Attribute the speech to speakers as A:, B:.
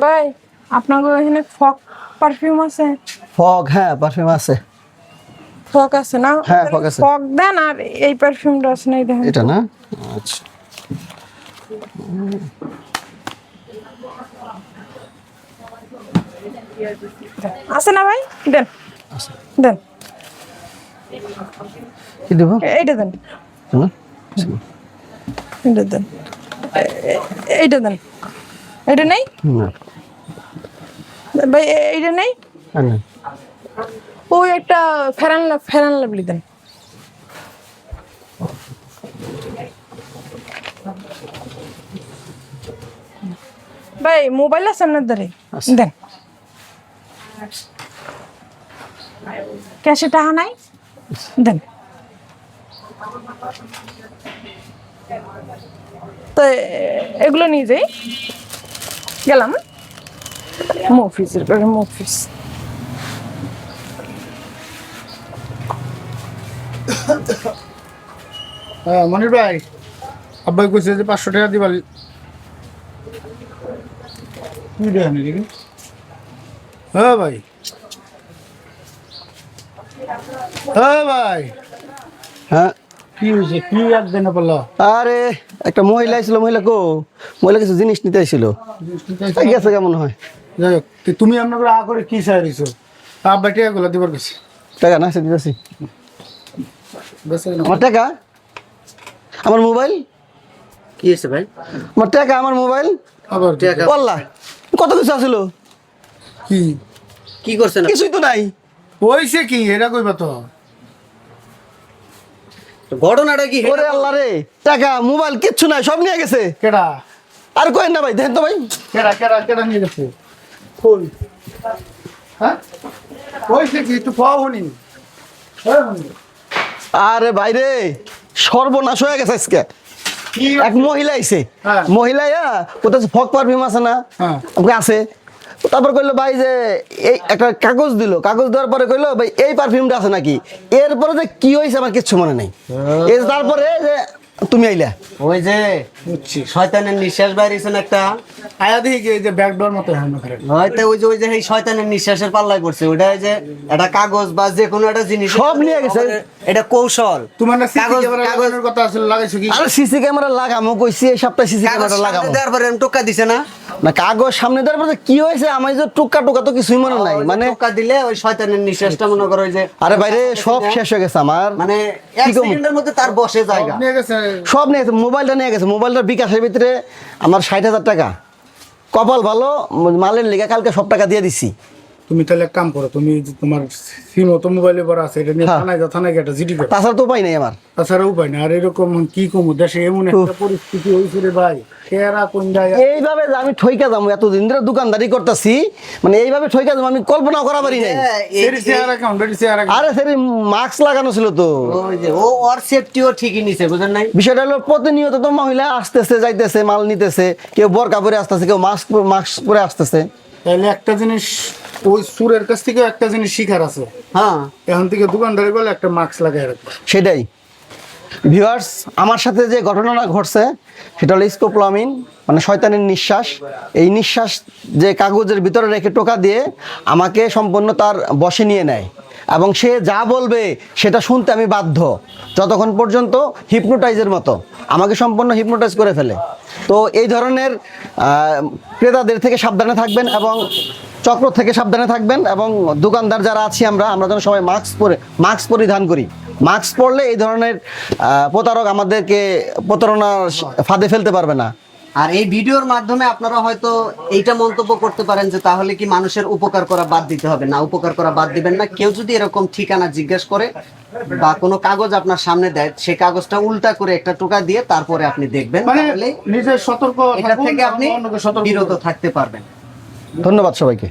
A: ভাই আপনার এখানে ফক পারফিউম আছে?
B: ফগ হ্যাঁ পারফিউম আছে।
A: ফক আছে না?
B: হ্যাঁ, fog আছে।
A: ফক দেন আর এই পারফিউমটা আছে না দেখেন।
B: এটা না? আচ্ছা।
A: আছে না ভাই? দেন। দেন।
B: কি দেবো?
A: এইটা দেন। এইটা দেন। এইটা দেন। এটা নেই? ভাই এইটা নেই? ওই একটা ফেরান ফেরান লাভলি দেন। ভাই মোবাইল আছে আপনার দ্বারে দেন। ক্যাশে টাকা নাই? দেন। তো এগুলো নিয়ে যাই। গেলাম। মফিসের পরে মফিস
C: হ্যাঁ মনির ভাই আব্বাই কইছে যে পাঁচশো টাকা দিবা হ্যাঁ ভাই। হ্যাঁ ভাই।
B: হ্যাঁ?
C: কি হয়েছে? কি এক দিনে
B: আরে একটা মহিলা ছিল মহিলা কো? মহিলা কিছু জিনিস নিতে গেছে কেমন হয়?
C: যাই হোক তো তুমি আ করে কি চাই দিছো? আব্বাই টাকা গুলো দিবার গেছে
B: টাকা না সে দিতেছি। আমার টাকা? আমার মোবাইল?
D: কি হয়েছে ভাই?
B: আমার টাকা আমার মোবাইল?
C: আবার?
D: টাকা।
B: বললা কত কিছু আছিল?
C: কি?
D: কি করছেন
B: কিছুই তো নাই।
C: হয়েছে কি? এটা কইবা তো।
D: ঘটনাটা কি?
B: ওরে আল্লাহ রে টাকা মোবাইল কিচ্ছু নাই সব নিয়ে গেছে।
C: কেডা?
B: আর কই না ভাই দেখেন তো ভাই।
C: কেডা কেডা কেডা নিয়ে গেছে? কই? হ্যাঁ? হয়েছে কি একটু পাও হনি হ্যাঁ
B: আরে ভাই রে সর্বনাশ হয়ে গেছে আজকে। এক মহিলা আইছে।
C: হ্যাঁ।
B: মহিলা ইয়া কোথাও ফক পারফিউম আছে না?
C: হ্যাঁ।
B: আছে। তারপর কইলো ভাই যে এই একটা কাগজ দিল কাগজ দেওয়ার পরে কইলো ভাই এই পারফিউমটা আছে নাকি? এরপরে যে কি হয়েছে আমার কিচ্ছু মনে নেই। এই তারপরে যে তুমি আইলা?
D: ওই যে
C: বুঝছি
D: শয়তানের নিঃশ্বাস বাইরেছেন একটা।
C: আয়া দেখি এই যে ব্যাকডোর মতো হয়।
D: হয়তো ওই যে ওই যে এই শয়তানের নিঃশ্বাসের পাল্লায় করছে ওটা ওই যে একটা কাগজ বা যে কোনো একটা জিনিস
B: সব নিয়ে গেছে।
D: এটা কৌশল।
C: তোমার না
D: কাগজ
C: ক্যামেরা
D: কাগজ
C: লাগানোর কথা আছে লাগাইছো কি?
B: আর সিসি ক্যামেরা লাগামো কইছি এই সপ্তাহে সিসি ক্যামেরা লাগাবো
D: সামনে দেওয়ার পরে এরম টোকা দিছে না?
B: না কাগজ সামনে দেওয়ার পরে কি হয়েছে? আমার যে টুকা টুকা তো কিছুই মনে নাই। মানে
D: টোকা দিলে ওই শয়তানের নিঃশ্বাসটা মনে করো ওই যে
B: আরে বাইরে সব শেষ হয়ে গেছে আমার।
D: মানে এক সেকেন্ডের মধ্যে তার বসে জায়গা।
C: নিয়ে গেছে।
B: সব নিয়ে গেছে, মোবাইলটা নিয়ে গেছে, মোবাইলটার বিকাশের ভিতরে আমার ষাট হাজার টাকা। কপাল ভালো, মালের লেগে কালকে সব টাকা দিয়ে দিছি।
C: তুমি তাহলে এক কাম করো তুমি তোমার সিম তো মোবাইলে পর আছে এটা নিয়ে
B: হ্যাঁ।
C: থানায় যাও থানায় গিয়ে একটা জিডি করো
B: তাছাড়া তো উপায় নেই আমার।
C: তাছাড়া উপায় না আর এরকম কি কমু দেশে এমন একটা পরিস্থিতি হয়েছে রে ভাই কেরা কোন জায়গায়
B: এইভাবে যে আমি ঠইকা যাব এতদিন ধরে দোকানদারি করতেছি মানে এইভাবে ঠইকা যাব আমি কল্পনা করা পারি নাই।
D: হ্যাঁ?
B: আরে সেরি মাস্ক লাগানো ছিল তো।
D: ওই যে ও ওর সেফটিও ঠিকই নিছে বুঝেন নাই?
B: বিষয়টা হলো প্রতিনিয়ত তো মহিলা আসতেছে যাইতেছে মাল নিতেছে কেউ বরকা পরে আসতেছে কেউ মাস্ক মাস্ক পরে আসতেছে।
C: তাহলে একটা জিনিস ওই সুরের কাছ থেকে একটা জিনিস শিখার আছে।
D: হ্যাঁ।
C: এখন থেকে দোকানদারি বলে একটা মাস্ক লাগাই রাখবে।
B: সেটাই। ভিউয়ার্স আমার সাথে যে ঘটনাটা ঘটছে সেটা হলো স্কোপ্লামিন মানে শয়তানের নিঃশ্বাস। এই নিঃশ্বাস যে কাগজের ভিতরে রেখে টোকা দিয়ে আমাকে সম্পূর্ণ তার বসে নিয়ে নেয়। এবং সে যা বলবে সেটা শুনতে আমি বাধ্য। যতক্ষণ পর্যন্ত হিপনোটাইজের মতো। আমাকে সম্পূর্ণ হিপনোটাইজ করে ফেলে। তো এই ধরনের ক্রেতাদের থেকে সাবধানে থাকবেন এবং চক্র থেকে সাবধানে থাকবেন এবং দোকানদার যারা আছি আমরা আমরা যেন সবাই মাস্ক পরে মাস্ক পরিধান করি। মাস্ক পরলে এই ধরনের প্রতারক আমাদেরকে প্রতারণার ফাঁদে ফেলতে পারবে না।
D: আর এই ভিডিওর মাধ্যমে আপনারা হয়তো এইটা মন্তব্য করতে পারেন যে তাহলে কি মানুষের উপকার করা বাদ দিতে হবে? না উপকার করা বাদ দিবেন না। কেউ যদি এরকম ঠিকানা জিজ্ঞেস করে বা কোনো কাগজ আপনার সামনে দেয় সেই কাগজটা উল্টা করে একটা টোকা দিয়ে তারপরে আপনি দেখবেন
C: মানে নিজের সতর্ক
D: এটা থেকে আপনি
C: সতর্ক
D: বিরত থাকতে পারবেন।
B: ধন্যবাদ সবাইকে।